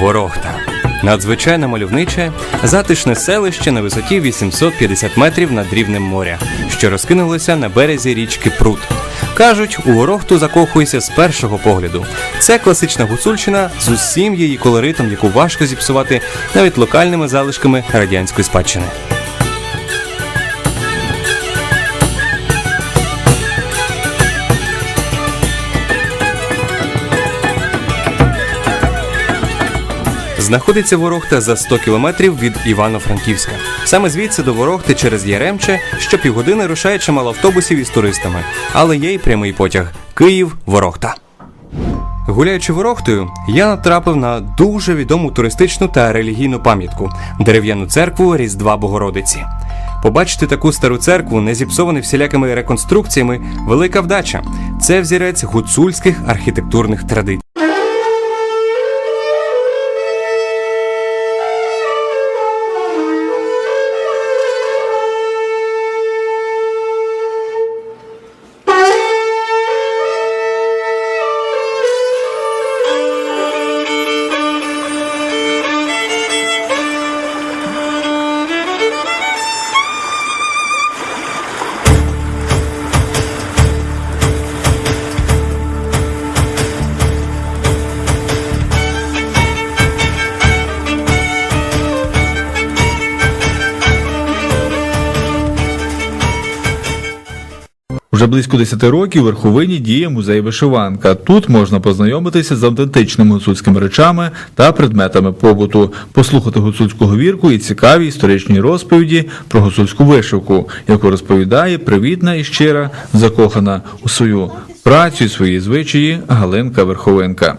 Ворохта. Надзвичайно мальовниче, затишне селище на висоті 850 метрів над рівнем моря, що розкинулося на березі річки Прут. Кажуть, у Ворохту закохується з першого погляду. Це класична гуцульщина з усім її колоритом, яку важко зіпсувати навіть локальними залишками радянської спадщини. Знаходиться Ворохта за 100 кілометрів від Івано-Франківська. Саме звідси до Ворохти через Яремче щопівгодини рушає чимало автобусів із туристами, але є й прямий потяг Київ-Ворохта. Гуляючи Ворохтою, я натрапив на дуже відому туристичну та релігійну пам'ятку дерев'яну церкву Різдва Богородиці. Побачити таку стару церкву, не зіпсовану всілякими реконструкціями, велика вдача. Це взірець гуцульських архітектурних традицій. Вже близько 10 років в верховині діє музей вишиванка. Тут можна познайомитися з автентичними гуцульськими речами та предметами побуту, послухати гуцульську говірку і цікаві історичні розповіді про гуцульську вишивку, яку розповідає привітна і щира, закохана у свою працю свої звичаї Галинка Верховинка.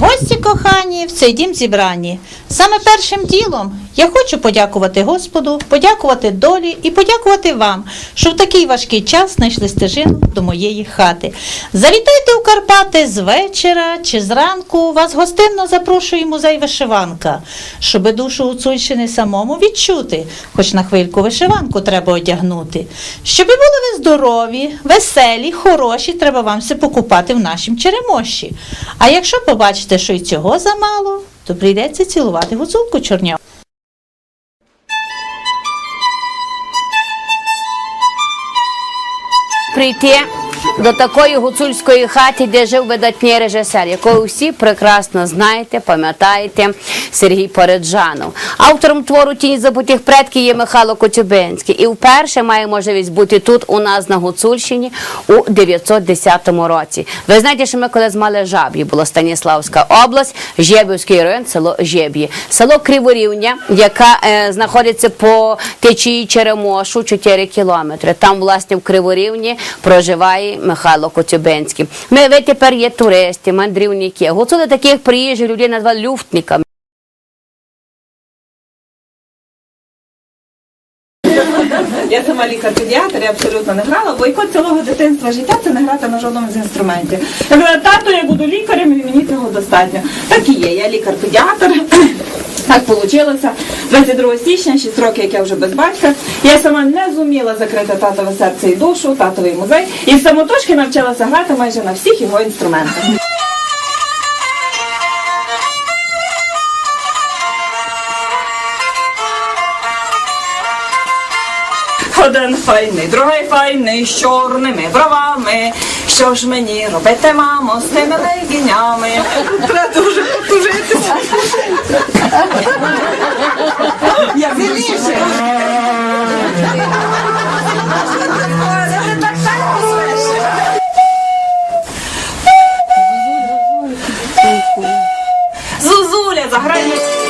Гості кохані, в цей дім зібрані. Саме першим ділом я хочу подякувати Господу, подякувати долі і подякувати вам, що в такий важкий час знайшли стежину до моєї хати. Завітайте у Карпати з вечора чи зранку. Вас гостинно запрошує музей вишиванка, щоби душу Гуцульщини самому відчути, хоч на хвильку вишиванку треба одягнути. Щоби були ви здорові, веселі, хороші, треба вам все покупати в нашім черемощі. А якщо побачите, що й цього замало, то прийдеться цілувати гуцулку чорняву. прийти до такої гуцульської хати, де жив видатний режисер, якого всі прекрасно знаєте, пам'ятаєте, Сергій Пореджанов. Автором твору Тіні забутих предків є Михайло Коцюбинський. І вперше має можливість бути тут у нас на Гуцульщині у 910 році. Ви знаєте, що ми колись мали жаб'ї, була Станіславська область, Жебівський район, село Жеб'ї. Село Криворівня, яка е, знаходиться по течії Черемошу 4 кілометри. Там, власне, в Криворівні проживає Михайло Коцюбинський. Ми ви тепер є туристи, мандрівники. Гуцули таких приїжджих людей назвали люфтниками. Я сама лікар-педіатр, я абсолютно не грала, бо бойкот цілого дитинства життя це не грати на жодному з інструментів. Я казала, тато, я буду лікарем, і мені цього достатньо. Так і є, я лікар-педіатр. Так вийшло. 22 січня, 6 років, як я вже без батька. Я сама не зуміла закрити татове серце і душу, татовий музей. І з самотужки навчилася грати майже на всіх його інструментах. Один файний, другий файний, з чорними бровами. Що ж мені робити, мамо, з тими легінями? Треба дуже потужитися. Я сильніше. Зузуля, заграй. мені.